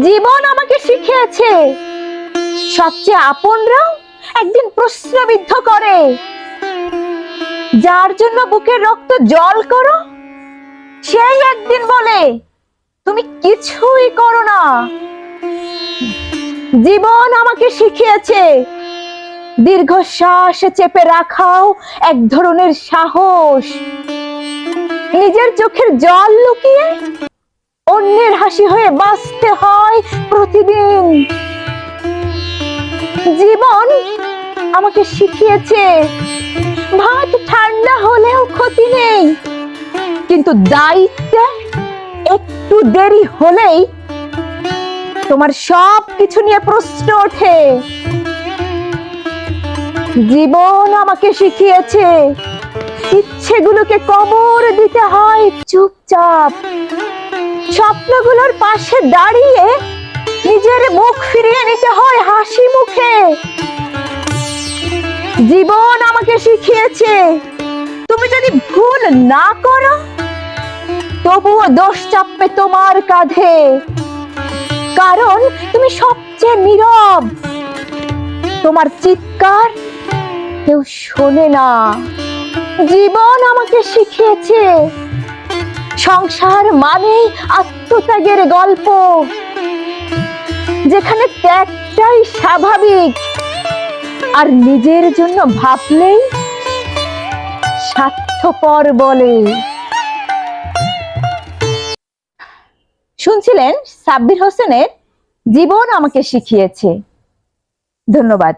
জীবন আমাকে শিখিয়েছে। সবচেয়ে আপনরাও একদিন প্রশ্নবিদ্ধ করে। যার জন্য বুকের রক্ত জল করো, সেই একদিন বলে, তুমি কিছুই করো না। জীবন আমাকে শিখিয়েছে। দীর্ঘশ্বাস চেপে রাখাও এক ধরনের সাহস। নিজের চোখের জল লুকিয়ে অন্যের হাসি হয়ে বাঁচতে হয় প্রতিদিন। জীবন আমাকে শিখিয়েছে, ভাত ঠান্ডা হলেও ক্ষতি নেই। কিন্তু দায়িত্বে একটু দেরি হলেই তোমার সব কিছু নিয়ে প্রশ্ন ওঠে। জীবন আমাকে শিখিয়েছে, ইচ্ছেগুলোকে কবর দিতে হয় চুপচাপ। স্বপ্নগুলোর পাশে দাঁড়িয়ে নিজের মুখ ফিরিয়ে নিতে হয় হাসি মুখে। জীবন আমাকে শিখিয়েছে, তুমি যদি ভুল না করো, তবুও দোষ চাপবে তোমার কাঁধে। কারণ তুমি সবচেয়ে নীরব, তোমার চিৎকার কেউ শোনে না। জীবন আমাকে শিখিয়েছে সংসার মানেই আত্মত্যাগের গল্প, যেখানে ত্যাগটাই স্বাভাবিক। আর নিজের জন্য ভাবলেই স্বার্থপর বলে। শুনছিলেন সাব্বির হোসেনের জীবন আমাকে শিখিয়েছে। ধন্যবাদ।